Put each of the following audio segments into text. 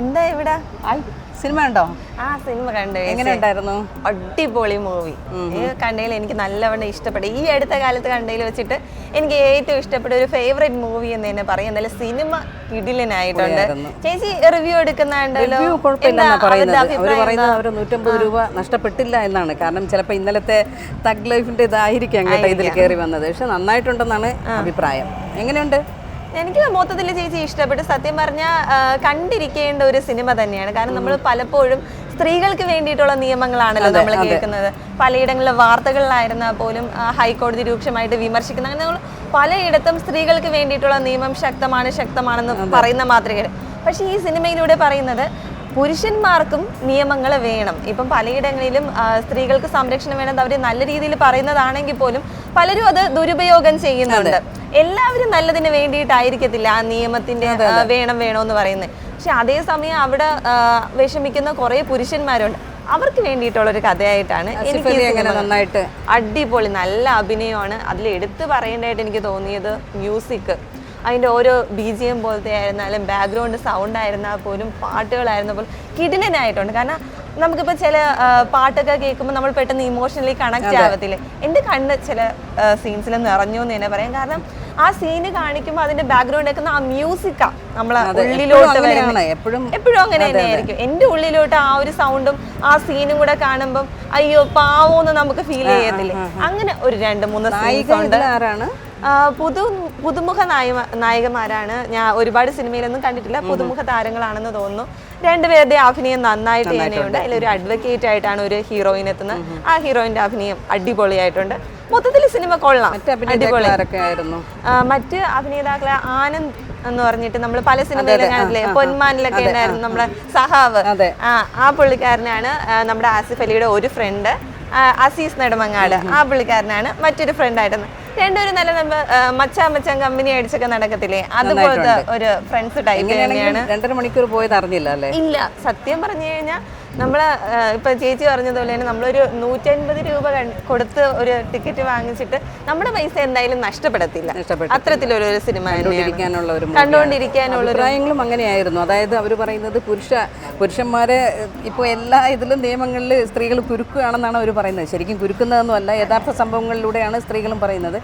എന്താ ഇവിടെ? സിനിമ കണ്ടോ ആ സിനിമ കണ്ടു എങ്ങനെ ഉണ്ടായിരുന്നു അടിപൊളി മൂവി കണ്ടതിൽ എനിക്ക് നല്ലവണ്ണം ഇഷ്ടപ്പെട്ടു. ഈ അടുത്ത കാലത്ത് കണ്ടതിൽ വെച്ചിട്ട് എനിക്ക് ഏറ്റവും ഇഷ്ടപ്പെട്ട ഒരു ഫേവറേറ്റ് മൂവി എന്ന് തന്നെ പറയും. നല്ല സിനിമ കിടിലനായിട്ടുണ്ട്. ചേച്ചി റിവ്യൂ എടുക്കുന്നുണ്ടല്ലോ? നൂറ്റമ്പത് രൂപ നഷ്ടപ്പെട്ടില്ല എന്നാണ്. കാരണം ചിലപ്പോൾ ഇന്നലത്തെ തഗ് ലൈഫിന്റെ ഇതായിരിക്കും ഇതിൽ കയറി വന്നത്. പക്ഷെ നന്നായിട്ടുണ്ടെന്നാണ് അഭിപ്രായം. എങ്ങനെയുണ്ട്? എനിക്ക് മൊത്തത്തിൽ ചേച്ചി ഇഷ്ടപ്പെട്ടു. സത്യം പറഞ്ഞാൽ കണ്ടിരിക്കേണ്ട ഒരു സിനിമ തന്നെയാണ്. കാരണം നമ്മൾ പലപ്പോഴും സ്ത്രീകൾക്ക് വേണ്ടിയിട്ടുള്ള നിയമങ്ങളാണല്ലോ നമ്മൾ കേൾക്കുന്നത്. പലയിടങ്ങളിലെ വാർത്തകളിലായിരുന്നാൽ പോലും ഹൈക്കോടതി രൂക്ഷമായിട്ട് വിമർശിക്കുന്ന അങ്ങനെ നമ്മൾ പലയിടത്തും സ്ത്രീകൾക്ക് വേണ്ടിയിട്ടുള്ള നിയമം ശക്തമാണ് ശക്തമാണെന്ന് പറയുന്ന മാത്രമേ പക്ഷേ ഈ സിനിമയിലൂടെ പറയുന്നത് പുരുഷന്മാർക്കും നിയമങ്ങൾ വേണം. ഇപ്പം പലയിടങ്ങളിലും സ്ത്രീകൾക്ക് സംരക്ഷണം വേണം അവർ നല്ല രീതിയിൽ പറയുന്നതാണെങ്കിൽ പോലും പലരും അത് ദുരുപയോഗം ചെയ്യുന്നുണ്ട്. എല്ലാവരും നല്ലതിന് വേണ്ടിയിട്ടായിരിക്കത്തില്ല ആ നിയമത്തിന്റെ വേണം വേണോ എന്ന് പറയുന്നത് പക്ഷെ അതേസമയം അവിടെ വിഷമിക്കുന്ന കുറെ പുരുഷന്മാരുണ്ട്. അവർക്ക് വേണ്ടിയിട്ടുള്ള ഒരു കഥയായിട്ടാണ് എനിക്ക് നന്നായിട്ട്? അടിപൊളി നല്ല അഭിനയമാണ്. അതിൽ എടുത്തു പറയേണ്ടതായിട്ട് എനിക്ക് തോന്നിയത് മ്യൂസിക്. അതിന്റെ ഓരോ ബി ജി എം പോലത്തെ ആയിരുന്നാലും ബാക്ക്ഗ്രൗണ്ട് സൗണ്ട് ആയിരുന്നാൽ പോലും പാട്ടുകളായിരുന്ന പോലും കിടിലനായിട്ടുണ്ട്. കാരണം നമുക്കിപ്പോൾ ചില പാട്ടൊക്കെ കേൾക്കുമ്പോൾ നമ്മൾ പെട്ടെന്ന് ഇമോഷണലി കണക്ട് ആവത്തില്ലേ? എന്റെ കണ്ണ് ചില സീൻസിൽ നിറഞ്ഞു എന്ന് തന്നെ പറയാം. കാരണം ആ സീന് കാണിക്കുമ്പോൾ അതിന്റെ ബാക്ക്ഗ്രൗണ്ട് വെക്കുന്ന ആ മ്യൂസിക്കാ നമ്മളെ ഉള്ളിലോട്ട് വരുന്നത് എപ്പോഴും എപ്പോഴും അങ്ങനെ തന്നെയായിരിക്കും. എന്റെ ഉള്ളിലോട്ട് ആ ഒരു സൗണ്ടും ആ സീനും കൂടെ കാണുമ്പോൾ അയ്യോ പാവോന്ന് നമുക്ക് ഫീൽ ചെയ്യത്തില്ലേ? അങ്ങനെ ഒരു രണ്ട് മൂന്ന് സീൻസ് ഉണ്ട്. പുതു പുതുമുഖ നായ നായകന്മാരാണ്. ഞാൻ ഒരുപാട് സിനിമയിലൊന്നും കണ്ടിട്ടില്ല. പുതുമുഖ താരങ്ങളാണെന്ന് തോന്നുന്നു. രണ്ടുപേരുടെ അഭിനയം നന്നായിട്ട് തന്നെയുണ്ട്. അതിലൊരു അഡ്വക്കേറ്റ് ആയിട്ടാണ് ഒരു ഹീറോയിൻ എത്തുന്നത്. ആ ഹീറോയിന്റെ അഭിനയം അടിപൊളിയായിട്ടുണ്ട്. മൊത്തത്തിൽ സിനിമ കൊള്ളാം. മറ്റു ആയിരുന്നു? മറ്റ് അഭിനേതാക്കളെ ആനന്ദ് എന്ന് പറഞ്ഞിട്ട് നമ്മൾ പല സിനിമയിലും പൊന്മാനിലൊക്കെ ഉണ്ടായിരുന്നു നമ്മുടെ സഹാവ്. ആ ആ പുള്ളിക്കാരനാണ് നമ്മുടെ ആസിഫ് അലിയുടെ ഒരു ഫ്രണ്ട് അസീസ് നെടുമങ്ങാട്. ആ പുള്ളിക്കാരനാണ് മറ്റൊരു ഫ്രണ്ട് ആയിട്ട് രണ്ടുപേരും നല്ല നമ്മൾ മച്ചാ മച്ചാൻ മച്ചാൻ കമ്പനി അടിച്ചൊക്കെ നടക്കത്തില്ലേ? അതുപോലത്തെ ഒരു ഫ്രണ്ട്സ് ടൈപ്പ് രണ്ടര മണിക്കൂർ പോയത് അറിഞ്ഞില്ല അല്ലേ? ഇല്ല സത്യം പറഞ്ഞു കഴിഞ്ഞാൽ നമ്മൾ ആ, ഇപ്പൊ ചേച്ചി പറഞ്ഞതുപോലെ തന്നെ നമ്മളൊരു നൂറ്റൻപത് രൂപ കൊടുത്ത് ഒരു ടിക്കറ്റ് വാങ്ങിച്ചിട്ട് നമ്മുടെ പൈസ എന്തായാലും നഷ്ടപ്പെടത്തില്ല. അത്തരത്തിലൊരു സിനിമ കണ്ടുകൊണ്ടിരിക്കാനുള്ള ഒരു കണ്ടുകൊണ്ടിരിക്കാനുള്ള അഭിപ്രായങ്ങളും അങ്ങനെയായിരുന്നു. അതായത് അവർ പറയുന്നത് പുരുഷ പുരുഷന്മാരെ ഇപ്പോൾ എല്ലാ ഇതിലും നിയമങ്ങളിൽ സ്ത്രീകൾ കുരുക്കുകയാണെന്നാണ് അവർ പറയുന്നത്. ശരിക്കും കുരുക്കുന്നതൊന്നും അല്ല യഥാർത്ഥ സംഭവങ്ങളിലൂടെയാണ് സ്ത്രീകളും പറയുന്നത്.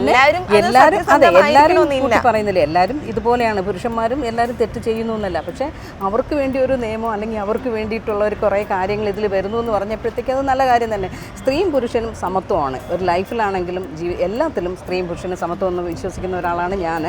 എല്ലാവരും എല്ലാവരും അതെ എല്ലാവരും സത്യസന്ധമായിരിക്കണമെന്നില്ല. പറയുന്നില്ല. എല്ലാവരും ഇതുപോലെയാണ്. പുരുഷന്മാരും എല്ലാവരും തെറ്റ് ചെയ്യുന്നു എന്നല്ല. പക്ഷേ അവർക്ക് വേണ്ടി ഒരു നിയമം അല്ലെങ്കിൽ അവർക്ക് വേണ്ടിയിട്ടുള്ള ഒരു കുറേ കാര്യങ്ങൾ ഇതിൽ വരുന്നു എന്ന് പറഞ്ഞപ്പോഴത്തേക്ക് അത് നല്ല കാര്യം തന്നെ. സ്ത്രീയും പുരുഷനും സമത്വമാണ്. ഒരു ലൈഫിലാണെങ്കിലും ജീവി എല്ലാത്തിലും സ്ത്രീയും പുരുഷനും സമത്വം എന്ന് വിശ്വസിക്കുന്ന ഒരാളാണ് ഞാൻ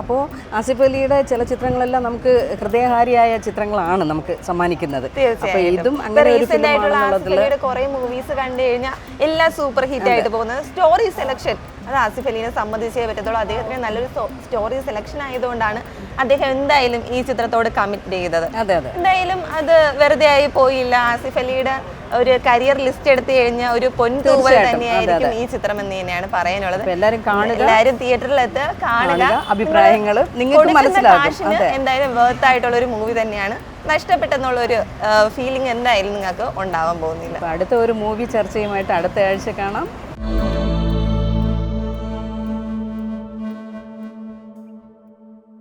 അപ്പോൾ ആസിഫ് അലിയുടെ ചില ചിത്രങ്ങളെല്ലാം നമുക്ക് ഹൃദയഹാരിയായ ചിത്രങ്ങളാണ് നമുക്ക് സമ്മാനിക്കുന്നത്. അപ്പോൾ ഇതും അങ്ങനെ ഒരു മൂവീസ് കണ്ടു കഴിഞ്ഞാൽ എല്ലാ സൂപ്പർ ഹിറ്റ് ആയിട്ട് പോകുന്നത്. സ്റ്റോറി സെലക്ഷൻ അത് ആസിഫ് അലീനെ സംബന്ധിച്ചേ പറ്റത്തുള്ളൂ. അദ്ദേഹത്തിന് നല്ലൊരു സ്റ്റോറി സെലക്ഷൻ ആയതുകൊണ്ടാണ് അദ്ദേഹം എന്തായാലും ഈ ചിത്രത്തോട് കമ്മിറ്റ് ചെയ്തത്. അതെ അതെ. എന്തായാലും അത് വെറുതെ ആയി പോയില്ല. ആസിഫ് അലിയുടെ ഒരു കരിയർ ലിസ്റ്റ് എടുത്തു കഴിഞ്ഞ ഒരു പൊൻതൂവൽ. തന്നെയായിരിക്കും ഈ ചിത്രം എന്ന് തന്നെയാണ് പറയാനുള്ളത്. എല്ലാവരും കാണുക. എല്ലാവരും തിയേറ്ററിൽ എത്തുക കാണുക. കാണുക, അഭിപ്രായങ്ങൾ നിങ്ങൾക്ക് മനസ്സിലാകും. എന്തായാലും വേർത്ത് ആയിട്ടുള്ള ഒരു മൂവി തന്നെയാണ്. നഷ്ടപ്പെട്ടെന്നുള്ള ഒരു ഫീലിംഗ് എന്തായാലും നിങ്ങൾക്ക് ഉണ്ടാവാൻ പോകുന്നില്ല. അടുത്ത ഒരു മൂവി ചർച്ചയുമായിട്ട് അടുത്ത ആഴ്ച കാണാം.